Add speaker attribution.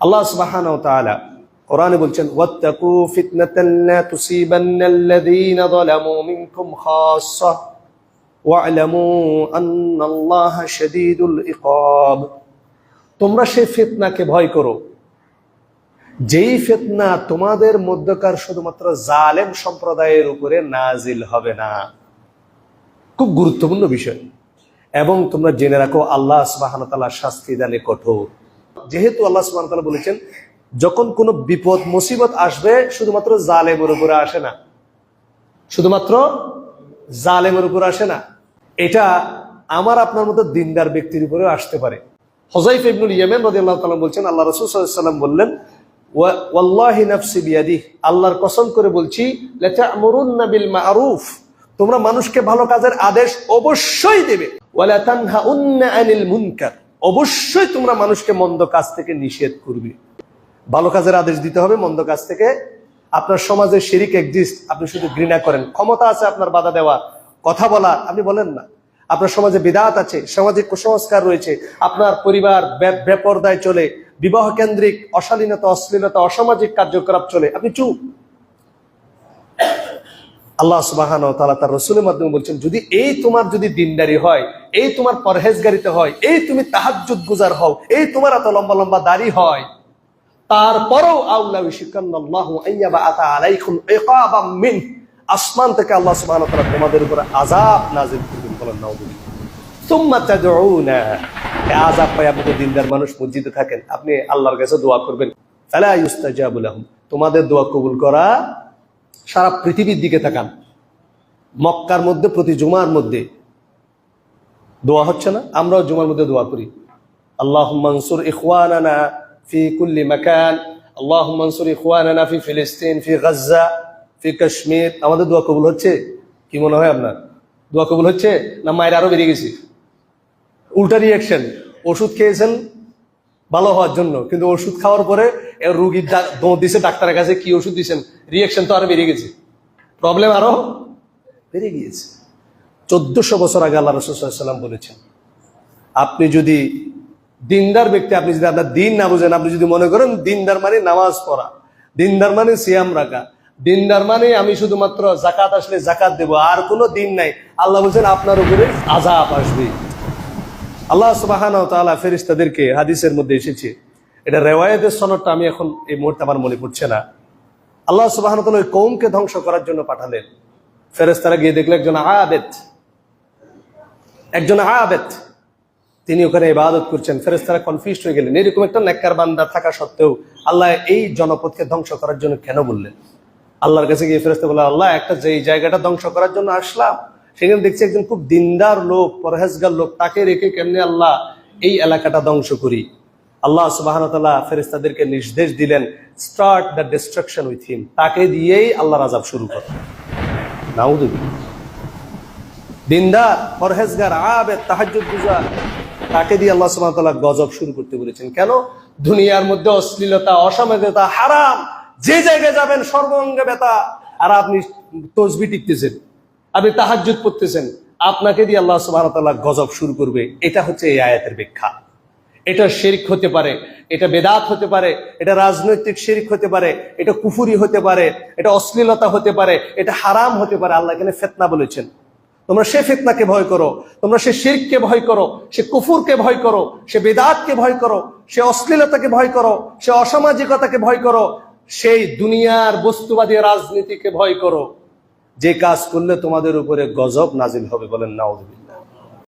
Speaker 1: আল্লাহ সুবহানাহু ওয়া তাআলা কোরআনে বলছেন, ওয়াত্তাকু ফিতনাতান লা তুসিবান্নাল্লাযীনা যালামু মিনকুম খাসসাহ ওয়া'লামু আন্নাল্লাহা শাদীদুল ইকাব। তোমরা সেই ফিতনাকে ভয় করো। যেই ফিতনা তোমাদের মধ্যকার শুধুমাত্র জালেম সম্প্রদায়ের উপরে নাজিল হবে না। খুব গুরুত্বপূর্ণ বিষয়। এবং তোমরা জেনে রাখো, আল্লাহ সুবাহন তালা শাস্তি দানে কঠোর। যেহেতু আল্লাহ সুবাহ বলেছেন, যখন কোনো বিপদ, মুসিবত আসবে, শুধুমাত্র জালেমের উপরে আসে না। শুধুমাত্র জালেমের উপরে আসে না। এটা আমার, আপনার মতো দিনদার ব্যক্তির উপরে আসতে পারে। হজাইফ ইবনুল ইয়েমেন রদি আল্লাহ বলছেন, আল্লাহ রসুল সাল্লাম বললেন, "ওয়া- ওয়াল্লাহি নাফসি বিয়াদিহ আল্লাহর কসম করে বলছি তোমরা মানুষকে ভালো কাজের আদেশ অবশ্যই দেবে। তানহাউন্না আনিল মুনকার অবশ্যই তোমরা মানুষকে মন্দ কাজ থেকে নিষেধ করবে। ভালো কাজের আদেশ দিতে হবে, মন্দ কাজ থেকে। আপনার সমাজে শিরিক এক্সিস্ট আপনি শুধু ঘৃণা করেন। ক্ষমতা আছে আপনার বাধা দেওয়া। কথা বলা আপনি বলেন না। আপনার সমাজে বিদাত আছে, সামাজিক কুসংস্কার রয়েছে। আপনার পরিবার বেপরদায় চলে, বিবাহ কেন্দ্রিক, অশালীনতা, অশ্লীলতা, অসামাজিক কার্যকলাপ চলে। আপনি চুপ। আল্লাহ সুবাহান তালা তার রসুলের মাধ্যমে বলছেন, যদি এই তোমার যদি দিনদারি হয় এই তোমার পরহেজগারিতে হয়, এই তুমি তাহাজ্জুদ গুজার হও, এই তোমার এত লম্বা লম্বা দাড়ি হয়। তারপরও মিন। আসমান থেকে আল্লাহ ওয়া তোমাদের উপরে আযাব নাযিল করবেন, বলেন পায় আপনি মানুষ, মসজিদে থাকেন, আপনি আল্লাহর কাছে দোয়া করবেন। তোমাদের দোয়া কবুল করা সারা পৃথিবীর দিকে তাকান। মক্কার মধ্যে, প্রতি জুমার মধ্যে দোয়া হচ্ছে না? আমরাও জুমার মধ্যে দোয়া করি। আল্লাহ মনসুর ইখওয়ানানা ফি কুল্লি মাকান আল্লাহ মনসুর ইখওয়ানানা ফি ফিলিস্তিন, ফি গাজ্জা, ফি কাশ্মীর। আমাদের দোয়া কবুল হচ্ছে? কি মনে হয় আপনার? দোয়া কবুল হচ্ছে না মায়ের আরও বেরিয়ে গেছি? উল্টা রিয়াকশন ওষুধ খেয়েছেন ভালো হওয়ার জন্য, কিন্তু ওষুধ খাওয়ার পরে রুগীর দিছে ডাক্তারের কাছে, কি ওষুধ দিয়েছেন রিয়াকশন তো আরও বেরিয়ে গেছে। প্রবলেম আরও বেড়ে গিয়েছে। চোদ্দশো বছর আগে আল্লাহ রসুল্লাম বলেছেন, আপনি যদি দিনদার ব্যক্তি, আপনি যদি আপনার দিন না বুঝেন, আপনি যদি মনে করেন দিনদার মানে নামাজ পড়া, দিনদার মানে সিয়াম রাখা, দিনদার মানে আমি শুধুমাত্র জাকাত আসলে জাকাত দেব, আর কোনো দিন নাই। আল্লাহ বলছেন, আপনার উপরে আজাব আসবে। আল্লাহ সুবাহান তাআলা ফেরিস্তাদেরকে হাদিসের মধ্যে এসেছে। এটা রেওয়ায়তের সনদটা আমি এখন এই মুহূর্তে আমার মনে পড়ছে না। আল্লাহ সুবাহান তাআলা ওই কৌমকে ধ্বংস করার জন্য পাঠালেন। ফেরেস্তারা গিয়ে দেখল একজন আবেদ। একজন আবেদ, তিনি ওখানে ইবাদত করছেন ফেরেস্তারা কনফিউজ হয়ে গেলেন। এরকম একটা নেককার বান্দা থাকা সত্ত্বেও আল্লাহ এই জনপদকে ধ্বংস করার জন্য কেন বললেন? আল্লাহর কাছে গিয়ে ফেরেস্তা বলে আল্লাহ, একটা যে জায়গাটা ধ্বংস করার জন্য আসলাম, সেখানে দেখছি একজন খুব দিনদার লোক, পরহেজগার লোক, তাকে রেখে কেমনে আল্লাহ এই এলাকাটা ধ্বংস করি? আল্লাহ সুবাহানতাল্লাহ ফেরেস্তাদেরকে নির্দেশ দিলেন start the destruction with him তাকে দিয়েই আল্লাহর আজাব শুরু কর। নাউদুবিল্লাহ দিনদার, পরহেজগার, আবেদ, তাহাজ্জুদ গুজার তাকে দিয়ে আল্লাহ তাআলা গজব শুরু করতে বলেছেন। কেন? দুনিয়ার মধ্যে অশ্লীলতা অসামাজিকতা হারাম। যে জায়গায় যাবেন, সর্বঙ্গে ব্যথা। আর আপনি তসবি টিকতেছেন আপনি তাহাজ্জুদ পড়তেছেন, আপনাকে দিয়ে আল্লাহ সুবহানাহু গজব শুরু করবে। এটা হচ্ছে এই আয়াতের ব্যাখ্যা। এটা শেরিক হতে পারে, এটা বেদাত হতে পারে, এটা রাজনৈতিক শেরিক হতে পারে, এটা কুফুরি হতে পারে, এটা অশ্লীলতা হতে পারে, এটা হারাম হতে পারে। আল্লাহ এখানে ফেতনা বলেছেন। তোমরা সে ফিতনাকে ভয় করো, তোমরা সে শিরককে ভয় করো, সে কুফুরকে ভয় করো, সে বেদাতকে ভয় করো, সে অশ্লীলতাকে ভয় করো, সে অসামাজিকতাকে ভয় করো, সেই দুনিয়ার বস্তুবাদী রাজনীতিকে ভয় করো। যে কাজ করলে তোমাদের উপরে গজব নাজিল হবে বলেন নাউজুবিল্লাহ।